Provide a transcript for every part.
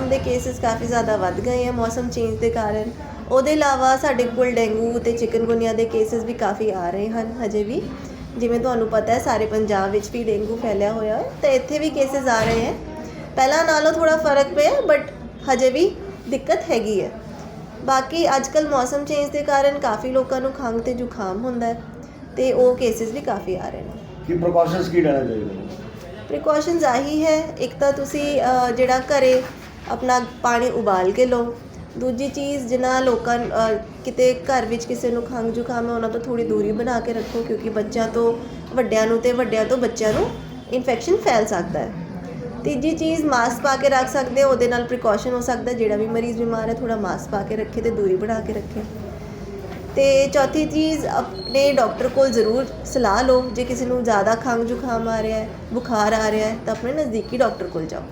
Cases ਕਾਫੀ ਜ਼ਿਆਦਾ ਵੱਧ ਗਏ ਆ ਮੌਸਮ ਚੇਂਜ ਦੇ ਕਾਰਨ। ਉਹਦੇ ਇਲਾਵਾ ਸਾਡੇ ਕੋਲ ਡੇਂਗੂ ਤੇ ਚਿਕਨਗੁਨੀਆ ਦੇ ਕੇਸਿਸ ਵੀ ਕਾਫੀ ਆ ਰਹੇ ਹਨ ਹਜੇ ਵੀ। ਜਿਵੇਂ ਤੁਹਾਨੂੰ ਪਤਾ ਹੈ ਸਾਰੇ ਪੰਜਾਬ ਵਿੱਚ ਵੀ ਡੇਂਗੂ ਫੈਲਿਆ ਹੋਇਆ ਹੈ ਤੇ ਇੱਥੇ ਵੀ ਕੇਸਿਸ ਆ ਰਹੇ ਹੈ। ਪਹਿਲਾਂ ਨਾਲੋਂ ਥੋੜਾ ਫ਼ਰਕ ਪਿਆ ਬਟ ਹਜੇ ਵੀ ਦਿੱਕਤ ਹੈਗੀ ਹੈ। ਬਾਕੀ ਅੱਜਕੱਲ ਮੌਸਮ ਚੇਂਜ ਦੇ ਕਾਰਨ ਕਾਫੀ ਲੋਕਾਂ ਨੂੰ ਖੰਘ ਤੇ ਜ਼ੁਕਾਮ ਹੁੰਦਾ ਹੈ ਤੇ ਉਹ ਕੇਸਿਸ ਵੀ ਕਾਫੀ ਆ ਰਹੇ ਨੇ। ਕੀ ਪ੍ਰੀਕਾਸ਼ਨਸ ਕੀ ਲੈਣਾ ਚਾਹੀਦਾ ਪ੍ਰੀਕਾਸ਼ਨਸ ਆਹੀ ਹੈ ਇੱਕ ਤਾਂ ਤੁਸੀਂ ਜਿਹੜਾ ਘਰੇ ਆਪਣਾ ਪਾਣੀ ਉਬਾਲ ਕੇ ਲਓ। ਦੂਜੀ ਚੀਜ਼ ਜਿਨ੍ਹਾਂ ਲੋਕਾਂ ਕਿਤੇ ਘਰ ਵਿੱਚ ਕਿਸੇ ਨੂੰ ਖੰਘ ਜ਼ੁਕਾਮ ਹੈ, ਉਹਨਾਂ ਤੋਂ ਥੋੜੀ ਦੂਰੀ ਬਣਾ ਕੇ ਰੱਖੋ, ਕਿਉਂਕਿ ਬੱਚਿਆਂ ਤੋਂ, ਵੱਡਿਆਂ ਨੂੰ ਤੇ ਵੱਡਿਆਂ ਤੋਂ ਬੱਚਿਆਂ ਨੂੰ ਇਨਫੈਕਸ਼ਨ ਫੈਲ ਸਕਦਾ ਹੈ। ਤੀਜੀ ਚੀਜ਼ ਮਾਸਕ ਪਾ ਕੇ ਰੱਖ ਸਕਦੇ ਹੋ, ਉਹਦੇ ਨਾਲ ਪ੍ਰੀਕਾਸ਼ਨ ਹੋ ਸਕਦਾ ਜਿਹੜਾ ਵੀ ਮਰੀਜ਼ ਬਿਮਾਰ ਹੈ ਥੋੜਾ ਮਾਸਕ ਪਾ ਕੇ ਰੱਖੇ ਤੇ ਦੂਰੀ ਬਣਾ ਕੇ ਰੱਖੇ। ਤੇ ਚੌਥੀ ਚੀਜ਼, ਆਪਣੇ ਡਾਕਟਰ ਕੋਲ ਜ਼ਰੂਰ ਸਲਾਹ ਲਓ। ਜੇ ਕਿਸੇ ਨੂੰ ਜ਼ਿਆਦਾ ਖੰਘ ਜ਼ੁਕਾਮ ਆ ਰਿਹਾ ਹੈ, ਬੁਖਾਰ ਆ ਰਿਹਾ ਹੈ, ਤਾਂ ਆਪਣੇ ਨਜ਼ਦੀਕੀ ਡਾਕਟਰ ਕੋਲ ਜਾਓ।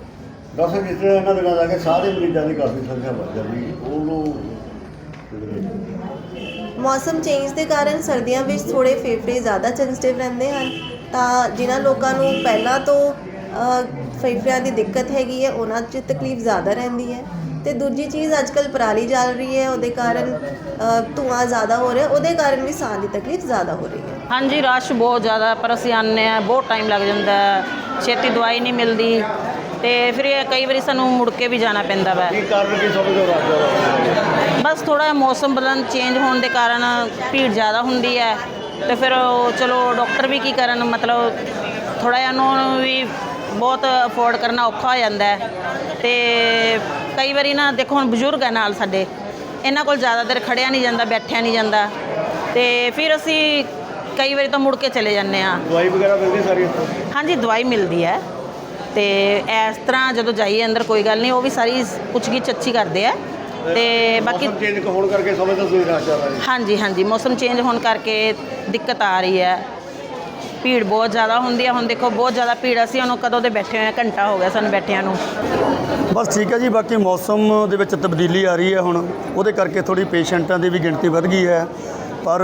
ਡਾਕਟਰ ਜਿਸ ਤਰ੍ਹਾਂ ਇਹਨਾਂ ਦਾ ਕਿ ਸਾਰੇ ਮਰੀਜ਼ਾਂ ਦੀ ਕਾਫੀ ਸੰਖਿਆ ਵੱਧ ਜਾਂਦੀ ਉਹਨੂੰ ਮੌਸਮ ਚੇਂਜ ਦੇ ਕਾਰਨ ਸਰਦੀਆਂ ਵਿੱਚ ਥੋੜੇ ਫੇਫੜੇ ਜ਼ਿਆਦਾ ਸੈਂਸਿਟਿਵ ਰਹਿੰਦੇ ਹਨ। ਤਾਂ ਜਿਨ੍ਹਾਂ ਲੋਕਾਂ ਨੂੰ ਪਹਿਲਾਂ ਤੋਂ ਅ, ਫੇਫੜਿਆਂ ਦੀ ਦਿੱਕਤ ਹੈਗੀ ਹੈ ਉਹਨਾਂ 'ਚ ਤਕਲੀਫ ਜ਼ਿਆਦਾ ਰਹਿੰਦੀ ਹੈ। ਤੇ ਦੂਜੀ ਚੀਜ਼ ਅੱਜਕੱਲ ਪਰਾਲੀ ਚੱਲ ਰਹੀ ਹੈ ਉਹਦੇ ਕਾਰਨ ਧੂੰਆਂ ਜ਼ਿਆਦਾ ਹੋ ਰਿਹਾ ਉਹਦੇ ਕਾਰਨ ਵੀ ਸਾਹ ਦੀ ਤਕਲੀਫ ਜ਼ਿਆਦਾ ਹੋ ਰਹੀ ਹੈ। ਹਾਂਜੀ ਰਸ਼ ਬਹੁਤ ਜ਼ਿਆਦਾ ਪਰ ਅਸੀਂ ਆਉਂਦੇ ਆ ਬਹੁਤ ਟਾਈਮ ਲੱਗ ਜਾਂਦਾ ਹੈ। ਛੇਤੀ ਦਵਾਈ ਨਹੀਂ ਮਿਲਦੀ। ਤੇ ਫਿਰ ਇਹ ਕਈ ਵਾਰੀ ਸਾਨੂੰ ਮੁੜ ਕੇ ਵੀ ਜਾਣਾ ਪੈਂਦਾ ਵਾ। ਕੀ ਕਾਰਨ ਕੀ ਸਮਝਦੇ ਹੋ ਰਾਜਾ ਬਸ ਥੋੜਾ ਮੌਸਮ ਬਦਲਣ ਚੇਂਜ ਹੋਣ ਦੇ ਕਾਰਨ ਭੀੜ ਜ਼ਿਆਦਾ ਹੁੰਦੀ ਹੈ। ਤੇ ਫਿਰ ਉਹ ਚਲੋ ਡਾਕਟਰ ਵੀ ਕੀ ਕਰਨ ਮਤਲਬ ਥੋੜਾ ਜਿਹਾ ਉਹਨੂੰ ਵੀ ਬਹੁਤ ਅਫੋਰਡ ਕਰਨਾ ਔਖਾ ਹੋ ਜਾਂਦਾ ਹੈ। ਤੇ ਕਈ ਵਾਰੀ ਨਾ ਦੇਖੋ ਹੁਣ ਬਜ਼ੁਰਗ ਹੈ ਨਾਲ ਸਾਡੇ ਇਹਨਾਂ ਕੋਲ ਜ਼ਿਆਦਾ ਦੇਰ ਖੜਿਆ ਨਹੀਂ ਜਾਂਦਾ ਬੈਠਿਆ ਨਹੀਂ ਜਾਂਦਾ। ਤੇ ਫਿਰ ਅਸੀਂ ਕਈ ਵਾਰੀ ਤਾਂ ਮੁੜ ਕੇ ਚਲੇ ਜਾਂਦੇ ਆ ਦਵਾਈ ਵਗੈਰਾ ਮਿਲਦੀ ਸਾਰੀ ਹਾਂਜੀ ਦਵਾਈ ਮਿਲਦੀ ਹੈ। ਤੇ ਇਸ ਤਰ੍ਹਾਂ ਜਦੋਂ ਜਾਈਏ ਅੰਦਰ ਕੋਈ ਗੱਲ ਨਹੀਂ ਉਹ ਵੀ ਸਾਰੀ ਪੁੱਛਗਿੱਛ ਅੱਛੀ ਕਰਦੇ ਆ। ਤੇ ਬਾਕੀ ਮੌਸਮ ਚੇਂਜ ਹੋਣ ਕਰਕੇ ਸਮਝਦਾ ਤੁਸੀਂ ਰਸ਼ ਜ਼ਿਆਦਾ ਹੈ ਹਾਂਜੀ ਹਾਂਜੀ ਮੌਸਮ ਚੇਂਜ ਹੋਣ ਕਰਕੇ ਦਿੱਕਤ ਆ ਰਹੀ ਹੈ। ਭੀੜ ਬਹੁਤ ਜ਼ਿਆਦਾ ਹੁੰਦੀ ਹੈ ਹੁਣ ਦੇਖੋ ਬਹੁਤ ਜ਼ਿਆਦਾ ਭੀੜ ਅਸੀਂ ਉਹਨੂੰ ਕਦੋਂ ਦੇ ਬੈਠੇ ਹੋਏ ਆ? ਘੰਟਾ ਹੋ ਗਿਆ ਸਾਨੂੰ ਬੈਠਿਆਂ ਨੂੰ। ਬਸ ਠੀਕ ਹੈ ਜੀ ਬਾਕੀ ਮੌਸਮ ਦੇ ਵਿੱਚ ਤਬਦੀਲੀ ਆ ਰਹੀ ਹੈ ਹੁਣ। ਉਹਦੇ ਕਰਕੇ ਥੋੜੀ ਪੇਸ਼ੈਂਟਾਂ ਦੀ ਵੀ ਗਿਣਤੀ ਵੱਧ ਗਈ ਹੈ। ਪਰ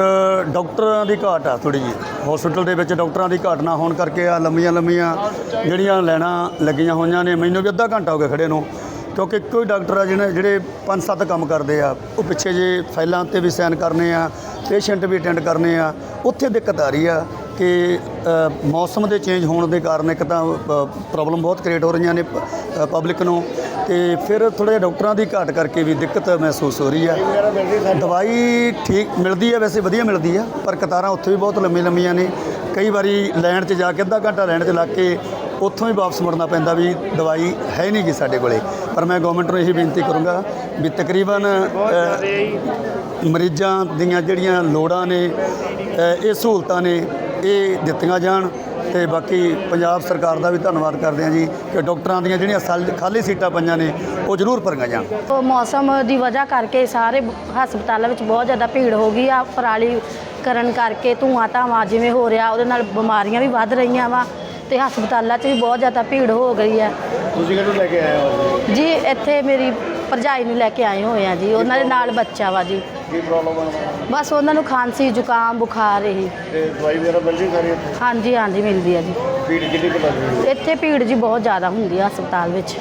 ਡਾਕਟਰਾਂ ਦੀ ਘਾਟ ਆ ਥੋੜੀ ਜੀ ਹਸਪੀਟਲ ਦੇ ਵਿੱਚ ਡਾਕਟਰਾਂ ਦੀ ਘਾਟ ਨਾ ਹੋਣ ਕਰਕੇ ਆ ਲੰਮੀਆਂ ਲੰਮੀਆਂ ਜਿਹੜੀਆਂ ਲੈਣਾ ਲੱਗੀਆਂ ਹੋਈਆਂ ਨੇ, ਮੈਨੂੰ ਵੀ ਅੱਧਾ ਘੰਟਾ ਹੋ ਗਿਆ ਖੜੇ ਨੂੰ, ਕਿਉਂਕਿ ਇੱਕੋ ਹੀ ਡਾਕਟਰ ਆ ਜਿਹਨੇ ਜਿਹੜੇ ਪੰਜ ਸੱਤ ਕੰਮ ਕਰਦੇ ਆ, ਉਹ ਪਿੱਛੇ ਜੇ ਫਾਈਲਾਂ ਤੇ ਵੀ ਸਾਈਨ ਕਰਨੇ ਆ, ਪੇਸ਼ੈਂਟ ਵੀ ਅਟੈਂਡ ਕਰਨੇ ਆ, ਉੱਥੇ ਦਿੱਕਤ ਆ ਰਹੀ ਆ। ਕਿ ਮੌਸਮ ਦੇ ਚੇਂਜ ਹੋਣ ਦੇ ਕਾਰਨ ਇੱਕ ਤਾਂ ਪ੍ਰੋਬਲਮ ਬਹੁਤ ਕ੍ਰੀਏਟ ਹੋ ਰਹੀਆਂ ਨੇ ਪਬਲਿਕ ਨੂੰ। ਤੇ ਫਿਰ ਥੋੜ੍ਹੇ ਡਾਕਟਰਾਂ ਦੀ ਘਾਟ ਕਰਕੇ ਵੀ ਦਿੱਕਤ ਮਹਿਸੂਸ ਹੋ ਰਹੀ ਆ। ਦਵਾਈ ਠੀਕ ਮਿਲਦੀ ਹੈ ਵੈਸੇ ਵਧੀਆ ਮਿਲਦੀ ਆ, ਪਰ ਕਤਾਰਾਂ ਉੱਥੇ ਵੀ ਬਹੁਤ ਲੰਮੀ ਲੰਮੀਆਂ ਨੇ। ਕਈ ਵਾਰੀ ਲੈਣ 'ਚ ਜਾ ਕੇ ਅੱਧਾ ਘੰਟਾ ਲਾਈਨ 'ਚ ਲੱਗ ਕੇ ਉੱਥੋਂ ਹੀ ਵਾਪਸ ਮੁੜਨਾ ਪੈਂਦਾ ਵੀ ਦਵਾਈ ਹੈ ਨਹੀਂ ਗੀ ਸਾਡੇ ਕੋਲੇ। ਪਰ ਮੈਂ ਗਵਰਨਮੈਂਟ ਨੂੰ ਇਹੀ ਬੇਨਤੀ ਕਰੂੰਗਾ ਵੀ ਤਕਰੀਬਨ ਮਰੀਜ਼ਾਂ ਦੀਆਂ ਜਿਹੜੀਆਂ ਲੋੜਾਂ ਨੇ ਇਹ ਸਹੂਲਤਾਂ ਨੇ ਇਹ ਦਿੱਤੀਆਂ ਜਾਣ ਤੇ ਬਾਕੀ ਪੰਜਾਬ ਸਰਕਾਰ ਦਾ ਵੀ ਧੰਨਵਾਦ ਕਰਦੇ ਹਾਂ ਜੀ ਕਿ ਡਾਕਟਰਾਂ ਦੀਆਂ ਜਿਹੜੀਆਂ ਸਾਲ- ਖਾਲੀ ਸੀਟਾਂ ਪਈਆਂ ਨੇ ਉਹ ਜ਼ਰੂਰ ਭਰੀਆਂ ਜਾਣ। ਉਹ ਮੌਸਮ ਦੀ ਵਜ੍ਹਾ ਕਰਕੇ ਸਾਰੇ ਹਸਪਤਾਲਾਂ ਵਿੱਚ ਬਹੁਤ ਜ਼ਿਆਦਾ ਭੀੜ ਹੋ ਗਈ ਆ ਪਰਾਲੀ ਕਰਨ ਕਰਕੇ ਧੂਆਂ ਧਾਵਾਂ ਜਿਵੇਂ ਹੋ ਰਿਹਾ ਉਹਦੇ ਨਾਲ ਬਿਮਾਰੀਆਂ ਵੀ ਵੱਧ ਰਹੀਆਂ ਵਾ ਤੇ ਹਸਪਤਾਲਾਂ 'ਚ ਵੀ ਬਹੁਤ ਜ਼ਿਆਦਾ ਭੀੜ ਹੋ ਗਈ ਹੈ ਤੁਸੀਂ ਕਿਹਨੂੰ ਲੈ ਕੇ ਆਏ ਹੋ? ਜੀ ਇੱਥੇ ਮੇਰੀ ਭਰਜਾਈ ਨੂੰ ਲੈ ਕੇ ਆਏ ਹੋਏ ਆ ਜੀ ਉਹਨਾਂ ਦੇ ਨਾਲ ਬੱਚਾ ਵਾ ਜੀ। ਕੀ ਪ੍ਰੋਬਲਮ ਹੈ ਬਸ ਉਹਨਾਂ ਨੂੰ ਖਾਂਸੀ ਜ਼ੁਕਾਮ ਬੁਖਾਰ ਇਹੀ। ਤੇ ਦਵਾਈ ਵਗੈਰਾ ਮਿਲਦੀ ਸਾਰੀ ਇੱਥੋਂ? ਹਾਂਜੀ ਹਾਂਜੀ ਮਿਲਦੀ ਆ ਜੀ। ਭੀੜ ਕਿੰਨੀ ਕੁ ਲੱਗ ਰਹੀ ਹੈ? ਇੱਥੇ ਭੀੜ ਜੀ ਬਹੁਤ ਜ਼ਿਆਦਾ ਹੁੰਦੀ ਆ ਹਸਪਤਾਲ ਵਿੱਚ।